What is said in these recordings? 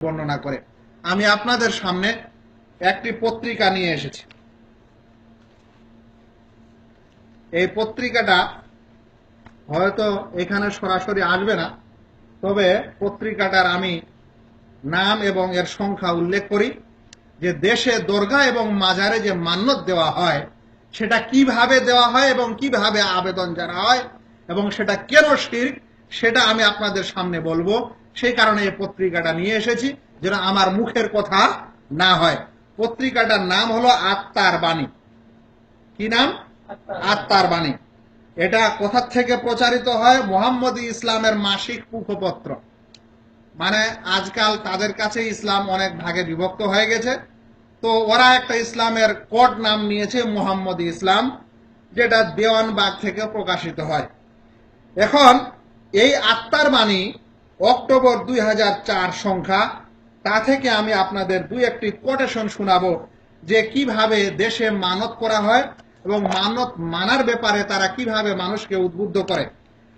বর্ণনা করে। আমি আপনাদের সামনে একটি পত্রিকা নিয়ে এসেছি। এই পত্রিকাটা হয়তো এখানে সরাসরি আসবে না, তবে পত্রিকাটার আমি নাম এবং এর সংখ্যা উল্লেখ করি যে দেশে দরগা এবং মাজারে যে মান্যত দেওয়া হয়, সেটা কীভাবে দেওয়া হয় এবং কীভাবে আবেদন জানা হয় এবং সেটা কেন শির সেটা আমি আপনাদের সামনে বলব। সেই কারণে এই পত্রিকাটা নিয়ে এসেছি, যেন আমার মুখের কথা না হয়। পত্রিকাটার নাম হলো আত্মার বাণী। কি নাম? আত্মার বাণী। এটা কোথার থেকে প্রচারিত হয়? মোহাম্মদ ইসলামের মাসিক মুখপত্র। মানে আজকাল তাদের কাছে ইসলাম অনেক ভাগে বিভক্ত হয়ে গেছে। তো ওরা একটা ইসলামের কোড নাম নিয়েছে, মোহাম্মদ ইসলাম, যেটা দেওয়ানবাগ থেকে প্রকাশিত হয়। এখন এই আত্মার বাণী অক্টোবর দুই হাজার চার সংখ্যা। তা থেকে আমি আপনাদের দুই একটি কোটেশন শোনাব যে কীভাবে দেশে মানত করা হয় এবং মানত মানার ব্যাপারে তারা কীভাবে মানুষকে উদ্বুদ্ধ করে।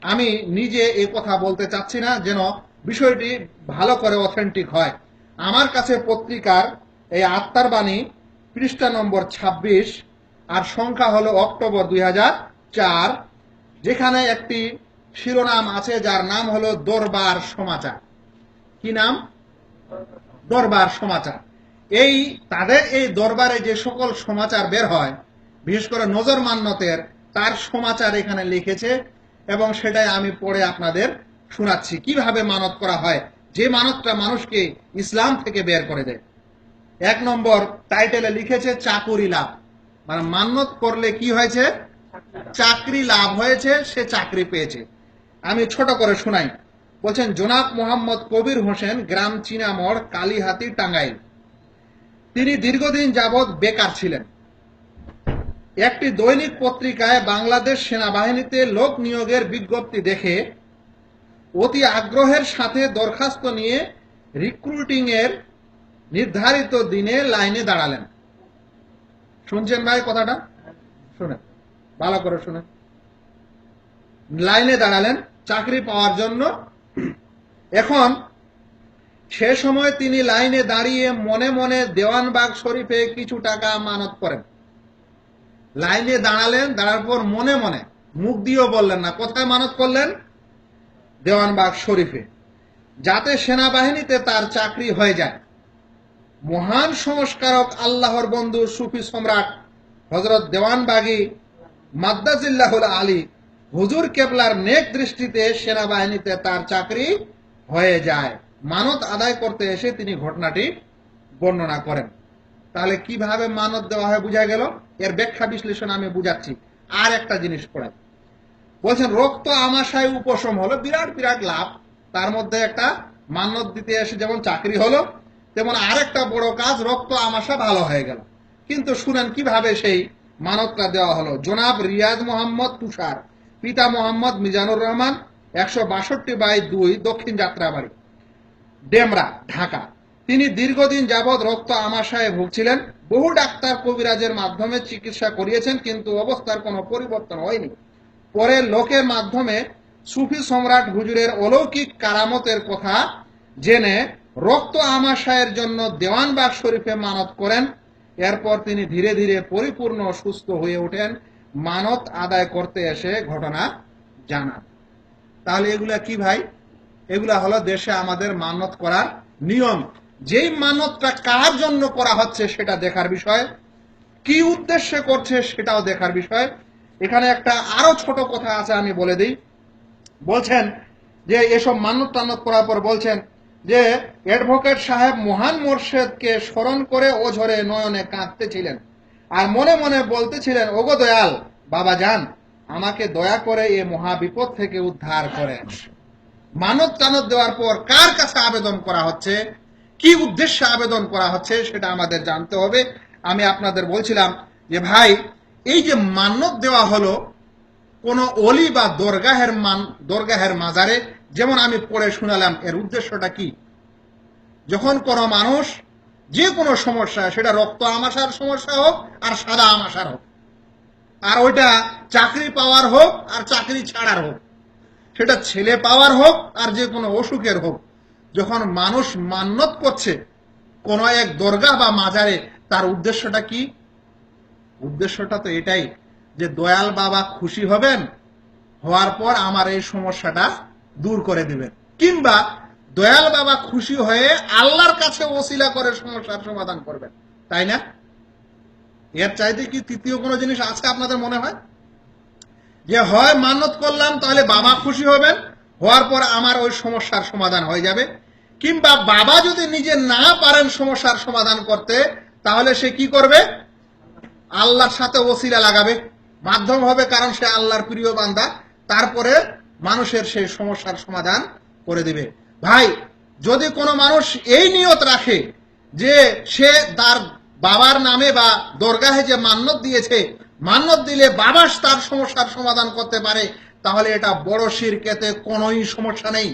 আমি নিজে এই কথা বলতে চাচ্ছি না যেন বিষয়টি ভালো করে অথেন্টিক হয়। আমার কাছে পত্রিকার এই আত্মার বাণী পৃষ্ঠা নম্বর ২৬ আর সংখ্যা হলো অক্টোবর দুই হাজার চার, যেখানে একটি শিরোনাম আছে, যার নাম হলো দরবার সমাচার। কি নাম? দরবার সমাচার। এই তাদের এই দরবারে যে সকল সমাচার বের হয়, বিশেষ করে নজর মান্যতের তার সমাচার এখানে লিখেছে, এবং সেটাই আমি পড়ে আপনাদের শোনাচ্ছি। কীভাবে মানত করা হয়? যে মানতটা মানুষকে ইসলাম থেকে বের করে দেয়। এক নম্বর টাইটেলে লিখেছে, চাকুরি লাভ। মানে মান্যত করলে কি হয়েছে? চাকরি লাভ হয়েছে, সে চাকরি পেয়েছে। আমি ছোট করে শোনাই। বলছেন, জোনাব মোহাম্মদ কবির হোসেন, গ্রাম চিনামড়, কালীহাতি, টাঙ্গাইল। তিনি দীর্ঘদিন যাবৎ বেকার ছিলেন। একটি দৈনিক পত্রিকায় বাংলাদেশ সেনাবাহিনীতে লোক নিয়োগের বিজ্ঞপ্তি দেখে অতি আগ্রহের সাথে দরখাস্ত নিয়ে রিক্রুটিং এর নির্ধারিত দিনে লাইনে দাঁড়ালেন। শুনছেন ভাই কথাটা? শুনেন, ভালো করে শুনেন। লাইনে দাঁড়ালেন। চাকরি পাওয়ার জন্য। এখন সে সময় তিনি লাইনে দাঁড়িয়ে মনে মনে দেওয়ানবাগ শরীফে কিছু টাকা মানত করেন। লাইনে দাঁড়ালেন, দাঁড়ার পর মনে মনে মুখ দিয়েও বললেন না, কোথায় মানত করলেন? দেওয়ানবাগ শরীফে। যাতে সেনাবাহিনীতে তার চাকরি হয়ে যায়। মহান সংস্কারক আল্লাহর বন্ধু সুফি সম্রাট হজরত দেওয়ানবাগী মাদ্দাজিল্লাহুল আলী হুজুর কেবলার নেক দৃষ্টিতে সেনাবাহিনীতে তার চাকরি হয়ে যায়। মানত আদায় করতে এসে তিনি ঘটনাটি বর্ণনা করেন। তাহলে কীভাবে মানত দেওয়া হয় বুঝা গেল? এর ব্যাখ্যা বিশ্লেষণ আমি বুঝাচ্ছি। আর একটা জিনিস পড়ে বলছেন, রক্ত আমাশায় উপশম হলো, বিরাট বিরাট লাভ। তার মধ্যে একটা মানত দিতে এসে যেমন চাকরি হলো, তেমন আরেকটা বড় কাজ, রক্ত আমাশা ভালো হয়ে গেল। কিন্তু শুনেন কীভাবে সেই মানতটা দেওয়া হলো? জনাব রিয়াজ মোহাম্মদ তুষার পিতা মোহাম্মদ মিজানুর রহমান, একশো বাষট্টি বাই দুই দক্ষিণ যাত্রাবাড়ি, ডেমরা, ঢাকা। তিনি দীর্ঘদিন যাবৎ রক্ত আমাশায় ভুগছিলেন। বহু ডাক্তার কবিরাজের মাধ্যমে চিকিৎসা করিয়েছেন, কিন্তু অবস্থার কোনো পরিবর্তন হয়নি। পরে লোকের মাধ্যমে সুফি সম্রাট হুজুরের অলৌকিক কারামতের কথা জেনে রক্ত আমাশায়ের জন্য দেওয়ানবাগ শরীফে মানত করেন। এরপর তিনি ধীরে ধীরে পরিপূর্ণ সুস্থ হয়ে ওঠেন। মানত আদায় করতে এসে ঘটনা জানান। তাহলে এগুলা কি ভাই? এগুলা হলো দেশে আমাদের মানত করার নিয়ম। যেই মানতটা কার জন্য করা হচ্ছে সেটা দেখার বিষয়। কি উদ্দেশ্যে করছে সেটাও দেখার বিষয়। এখানে একটা আরও ছোট কথা আছে, আমি বলে দিই। বলছেন যে এসব মানত টানত করার পর বলছেন যে অ্যাডভোকেট সাহেব মহান মোর্শেদকে স্মরণ করে ওঝরে নয়নে কাঁদতেছিলেন আর মনে মনে বলতেছিলেন, ওগো দয়াল, বাবা যান, আমাকে দয়া করে এ মহাবিপদ থেকে উদ্ধার করেন। মানত টানত দেওয়ার পর কার কাছে আবেদন করা হচ্ছে? কি উদ্দেশ্যে আবেদন করা হচ্ছে সেটা আমাদের জানতে হবে। আমি আপনাদের বলছিলাম যে, ভাই, এই যে মান্যত দেওয়া হলো, কোন অলি বা দরগাহের মান, দরগাহের মাজারে, যেমন আমি পড়ে শুনালাম, এর উদ্দেশ্যটা কি? যখন কোনো মানুষ যে কোনো সমস্যা, সেটা রক্ত আমাশার সমস্যা হোক আর সাদা আমাশার হোক। আর ওইটা চাকরি পাওয়ার হোক আর চাকরি ছাড়ার হোক। সেটা ছেলে পাওয়ার হোক আর যে কোনো অসুখের হোক। যখন মানুষ মান্যত করছে, কোন এক দরগা বা মাজারে, তার উদ্দেশ্যটা কি? উদ্দেশ্যটা তো এটাই যে দয়াল বাবা খুশি হবেন, হওয়ার পর আমার এই সমস্যাটা দূর করে দিবেন। কিংবা দয়াল বাবা খুশি হয়ে আল্লাহর কাছে ওসিলা করে সমস্যার সমাধান করবেন। তাই না? এর চাইতে কি তৃতীয় কোনো জিনিস আছে আপনাদের মনে হয়? যে হয় মানত করলাম, তাহলে বাবা খুশি হবেন, হওয়ার পর আমার ওই সমস্যার সমাধান হয়ে যাবে। কিংবা বাবা যদি নিজে না পারেন সমস্যার সমাধান করতে, তাহলে সে কি করবে? আল্লাহর সাথে ওসিলা লাগাবে। মাধ্যম হবে কারণ সে আল্লাহর প্রিয় বান্দা। তারপরে মানুষের সেই সমস্যার সমাধান করে দিবে। ভাই, যদি কোনো মানুষ এই নিয়ত রাখে যে সে তার বাবার নামে বা দরগাহে যে মান্যত দিয়েছে, মান্যত দিলে বাবা তার সমস্যার সমাধান করতে পারে, তাহলে এটা বড় শিরকেতে কোনোই সমস্যা নেই।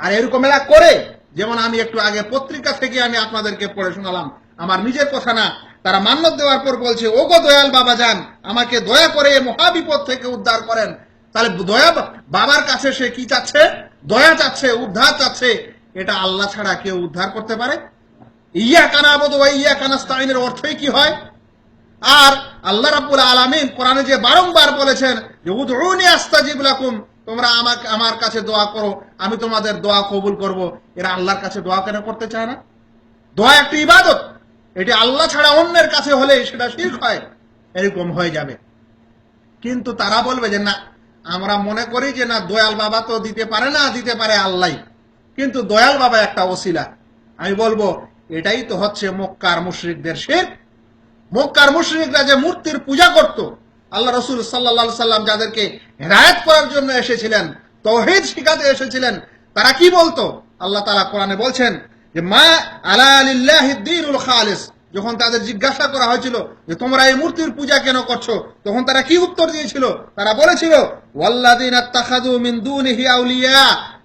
আর এরকম এরা করে, যেমন আমি একটু আগে পত্রিকা থেকে আমি আপনাদেরকে পড়ে শোনালাম। আমার নিজের কথা না, তারা মান্যত দেওয়ার পর বলছে, ওগো দয়াল বাবা যান, আমাকে দয়া করে মহাবিপদ থেকে উদ্ধার করেন। তাহলে দয়া বাবার কাছে সে কি চাচ্ছে? দয়া চাচ্ছে, উদ্ধার চাচ্ছে। এটা আল্লাহ ছাড়া কেউ উদ্ধার করতে পারে? ইয়া কানা আবদ ইয়া কানাস্তাইনের অর্থই কি হয়? আর আল্লাহ রাব্বুল আলামিন কোরআনে যে বারংবার বলেছেন যে, উদউনি আস্তাজিব লাকুম। তোমরা আমাকে আমার কাছে দোয়া করো, আমি তোমাদের দোয়া কবুল করব। এরা আল্লাহর কাছে দোয়া কেন করতে চায় না? দোয়া একটি ইবাদত। এটি আল্লাহ ছাড়া অন্যের কাছে হলে সেটা শিরক হয়, এরকম হয়ে যাবে। কিন্তু তারা বলবে যে, না আমরা মনে করি যে না, দয়াল বাবা তো দিতে পারে না, দিতে পারে আল্লাহ। কিন্তু দয়াল বাবা একটা ওসিলা। আমি বলব, এটাই তো হচ্ছে মক্কার মুশরিকদের শেখ মক্কার মুশরিকরা যে মূর্তির পূজা করত, আল্লাহ রসুল সাল্লা সাল্লাম যাদেরকে হেরায়ত করার জন্য এসেছিলেন তৌহিদ শিখাতে এসেছিলেন, তারা কি বলতো? আল্লাহ তালা কোরআনে বলছেন যে, মা আলা আলিল্লাহিদ্দিনুল খালিস। যখন তাদের জিজ্ঞাসা করা হয়েছিল যে, তোমরা এই মূর্তির পূজা কেন করছ? তখন তারা কি উত্তর দিয়েছিল? তারা বলেছিল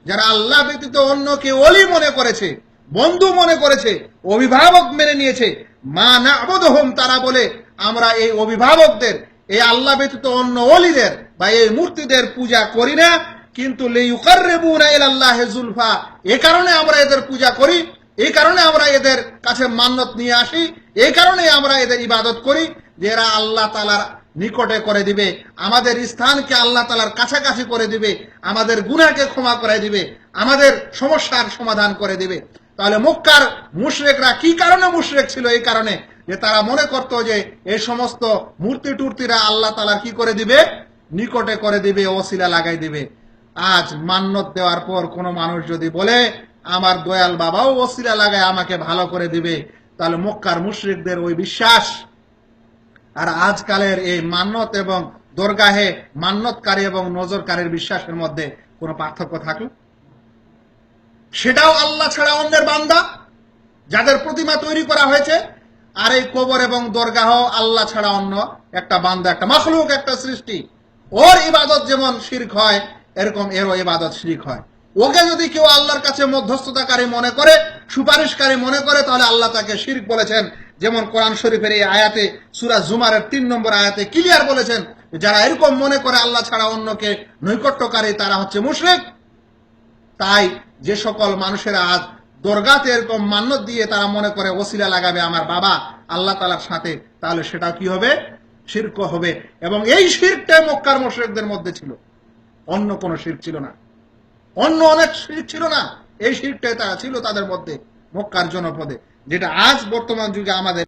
যারা আল্লাহ ব্যতীত অন্যকে অলি মনে করেছে, বন্ধু মনে করেছে, অভিভাবক মেনে নিয়েছে, মা না আবদহম তারা বলে, আমরা এই অভিভাবকদের, এই আল্লাহ ব্যতীত অন্য অলিদের বা এই মূর্তিদের পূজা করি না। কিন্তু আল্লাহ এ কারণে আমরা এদের পূজা করি। এই কারণে আমরা এদের কাছে মান্যত নিয়ে আসি। এই কারণে আমরা এদের ইবাদত করি যে এরা আল্লাহ তালার নিকটে করে দিবে, আমাদের স্থানকে আল্লাহ তালার কাছাকাছি করে দিবে, আমাদের গুনাকে ক্ষমা করে দিবে, আমাদের সমস্যার সমাধান করে দিবে। তাহলে মক্কার মুশরেকরা কি কারণে মুশরেক ছিল? এই কারণে যে তারা মনে করত যে এই সমস্ত মূর্তি টুর্তিরা আল্লাহ তালার কি করে দিবে? নিকটে করে দিবে, ওসিলা লাগাই দিবে। আজ মান্যত দেওয়ার পর কোনো মানুষ যদি বলে আমার দয়াল বাবাও ওসিলা লাগায় আমাকে ভালো করে দিবে। তাহলে মক্কার মুশরিকদের ওই বিশ্বাস। আর আজকালের এই মান্যত এবং দরগাহে মান্যতকারী এবং নজরকারীর বিশ্বাসের মধ্যে কোনো পার্থক্য থাকল? সেটাও আল্লাহ ছাড়া অন্যের বান্দা, যাদের প্রতিমা তৈরি করা হয়েছে, আর এই কবর এবং দরগাহ আল্লাহ ছাড়া অন্য একটা বান্দা, একটা মখলুক, একটা সৃষ্টি। ওর ইবাদত যেমন শির্ক হয়, এরকম এরও ইবাদত শির্ক হয়। ওকে যদি কেউ আল্লাহর কাছে মধ্যস্থতাকারী মনে করে, সুপারিশকারী মনে করে, তাহলে আল্লাহ তাকে শির্ক বলেছেন। যেমন কোরআন শরীফের এই আয়াতে, সুরা জুমারের তিন নম্বর আয়াতে ক্লিয়ার বলেছেন যারা এরকম মনে করে আল্লাহ ছাড়া অন্যকে নৈকট্যকারী, তারা হচ্ছে মুশরিক। তাই যে সকল মানুষেরা আজ দরগাতে এরকম মান্যত দিয়ে তারা মনে করে, ওসিলা লাগাবে আমার বাবা আল্লাহ তালার সাথে তাহলে সেটা কি হবে? শির্ক হবে। এবং এই শিরটাই মক্কার মোশরেকদের মধ্যে ছিল। অন্য কোন শির ছিল না। অন্য অনেক শির ছিল না। এই শিরটা ছিল তাদের মধ্যে মক্কার জনপদে, যেটা আজ বর্তমান যুগে আমাদের